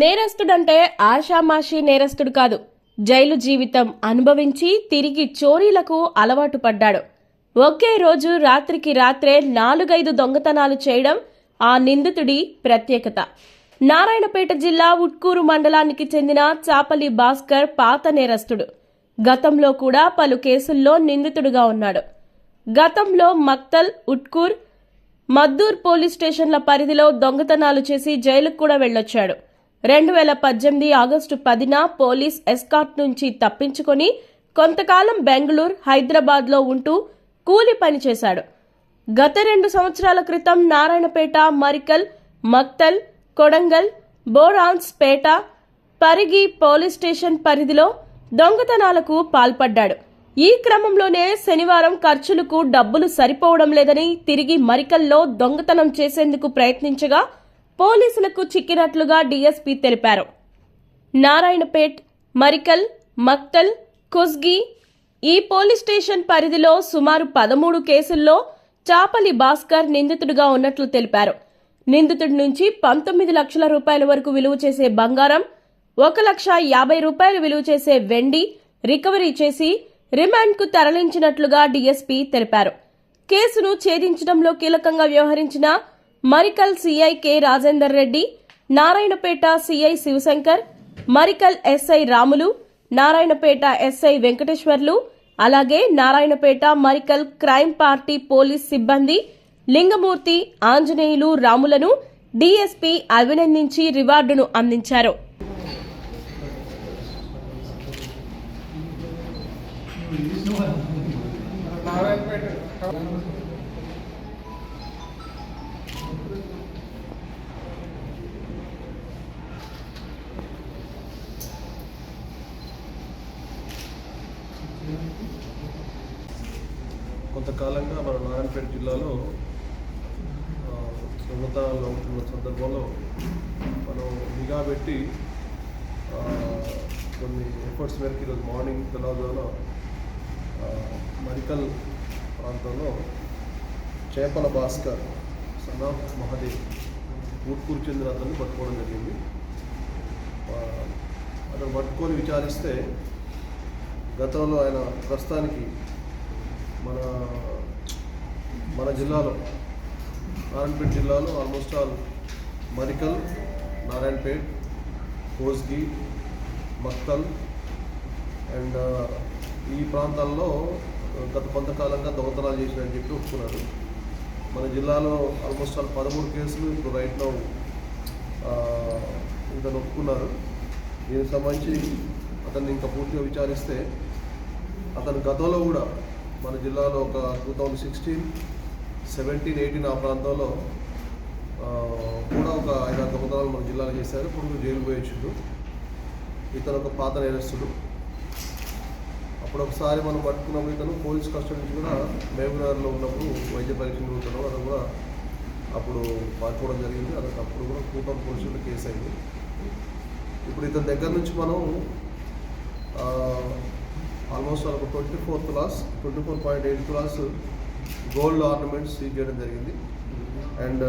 నేరస్తుడంటే ఆషామాషీ నేరస్తుడు కాదు. జైలు జీవితం అనుభవించి తిరిగి చోరీలకు అలవాటు పడ్డాడు. ఒకే రోజు రాత్రికి రాత్రే నాలుగైదు దొంగతనాలు చేయడం ఆ నిందితుడి ప్రత్యేకత. నారాయణపేట జిల్లా ఉట్కూరు మండలానికి చెందిన చాపలి భాస్కర్ పాత నేరస్తుడు. గతంలో కూడా పలు కేసుల్లో నిందితుడుగా ఉన్నాడు. గతంలో మక్తల్ ఉట్కూర్ మద్దూర్ పోలీస్ స్టేషన్ల పరిధిలో దొంగతనాలు చేసి జైలుకు కూడా వెళ్ళొచ్చాడు. రెండు వేల పద్దెనిమిది ఆగస్టు పదిన పోలీస్ ఎస్కాట్ నుంచి తప్పించుకొని కొంతకాలం బెంగళూరు హైదరాబాద్లో ఉంటూ కూలి పని చేశాడు. గత రెండు సంవత్సరాల క్రితం Narayanpet Marikal Makthal Kodangal Bomraspet Parigi police station పరిధిలో దొంగతనాలకు పాల్పడ్డాడు. ఈ క్రమంలోనే శనివారం ఖర్చులకు డబ్బులు సరిపోవడం లేదని తిరిగి మరికల్లో దొంగతనం చేసేందుకు ప్రయత్నించగా పోలీసులకు చిక్కినట్లుగా డీఎస్పీ తెలిపారు. నారాయణపేట్ మరికల్ మక్తల్ కుస్గి ఈ పోలీస్ స్టేషన్ పరిధిలో సుమారు పదమూడు కేసుల్లో చాపలి భాస్కర్ నిందితుడిగా ఉన్నట్లు తెలిపారు. నిందితుడి నుంచి పంతొమ్మిది లక్షల రూపాయల వరకు విలువ చేసే బంగారం ఒక లక్ష యాభై రూపాయలు విలువ చేసే వెండి రికవరీ చేసి రిమాండ్కు తరలించినట్లుగా డీఎస్పీ తెలిపారు. కేసును ఛేదించడంలో కీలకంగా వ్యవహరించిన Marikal CI K Rajender Reddy Narayanpet CI Shivashankar Marikal SI Ramulu Narayanpet SI Venkateswarlu అలాగే Narayanpet Marikal crime party police సిబ్బంది లింగమూర్తి ఆంజనేయులు రాములను డీఎస్పీ అభినందించి రివార్డును అందించారు. కొంతకాలంగా మన నారాయణపేట జిల్లాలో ఉన్నతాల్లో ఉంటున్న సందర్భంలో మనం నిఘా పెట్టి కొన్ని ఎఫర్ట్స్ మేరకు ఈరోజు మార్నింగ్ తెలంగాణలో మరికల్ ప్రాంతంలో చేపల భాస్కర్ సన్నా మహాదేవ్ ఊట్కూరు చెందిన అతన్ని పట్టుకోవడం జరిగింది. అతను పట్టుకొని విచారిస్తే గతంలో ఆయన ప్రస్తుతానికి మన మన జిల్లాలో నారాయణపేట జిల్లాలో almost all Marikal Narayanpet Kosgi Makthal and ఈ ప్రాంతాల్లో గత కొంతకాలంగా దొంగతనాలు చేసినని చెప్పి ఒప్పుకున్నారు. మన జిల్లాలో ఆల్మోస్ట్ ఆల్ పదమూడు కేసులు ఇప్పుడు రైట్లో ఇతను ఒప్పుకున్నారు. దీనికి సంబంధించి అతన్ని ఇంకా పూర్తిగా విచారిస్తే అతను గతంలో కూడా మన జిల్లాలో ఒక two thousand sixteen seventeen eighteen ఆ ప్రాంతంలో కూడా ఒక ఐదారు దొంగతనాలు మన జిల్లాలో చేశారు. ఇప్పుడు జైలు పోయించుడు ఇతను ఒక పాత నేరస్తుడు. అప్పుడు ఒకసారి మనం పట్టుకున్నప్పుడు ఇతను పోలీస్ కస్టడీ నుంచి కూడా మేమునగర్లో ఉన్నప్పుడు వైద్య పరీక్షలు ఉంటాడు అతను కూడా అప్పుడు పట్టుకోవడం జరిగింది. అతనికి అప్పుడు కూడా కూటమి పోలీసులు కేసు అయింది. ఇప్పుడు ఇతని దగ్గర నుంచి మనం ఆల్మోస్ట్ ఒక twenty four class twenty four point eight class gold ornaments seize చేయడం జరిగింది. అండ్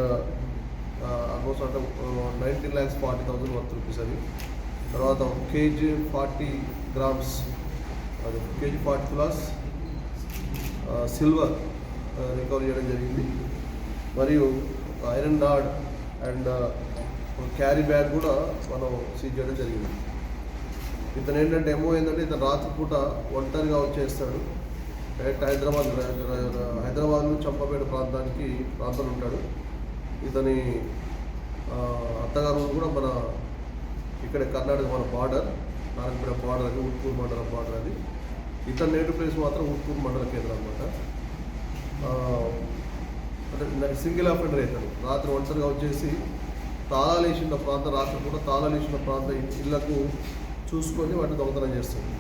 ఆల్మోస్ట్ అంటే nineteen lakhs forty thousand worth rupees అవి తర్వాత ఒక కేజీ ఫార్టీ గ్రామ్స్ అది KG forty class silver recover చేయడం జరిగింది. మరియు ఒక ఐరన్ డాడ్ అండ్ ఒక క్యారీ బ్యాగ్ కూడా మనం సీజ్ చేయడం జరిగింది. ఇతను ఏంటంటే ఏమో ఏంటంటే ఇతను రాత్రిపూట ఒంటరిగా వచ్చేస్తాడు. డైరెక్ట్ హైదరాబాద్ హైదరాబాద్ నుంచి చంపపేట ప్రాంతానికి ప్రాంతంలో ఉంటాడు. ఇతని అత్తగారు కూడా మన ఇక్కడ కర్ణాటక మన బార్డర్ నారాయణపేట బార్డర్ అది ఉట్కూరు మండలం బార్డర్ అది. ఇతని నేటివ్ ప్లేస్ మాత్రం ఉట్కూరు మండల కేంద్రం అనమాట అంటే సింగిల్ అఫెండర్ అవుతాడు రాత్రి ఒంటరిగా వచ్చేసి తాళాలు వేసిన ప్రాంతం రాత్రి కూడా తాళాలు వేసిన ప్రాంతం ఇళ్ళకు చూసుకొని వాటిని దొంగతనం చేస్తుంది.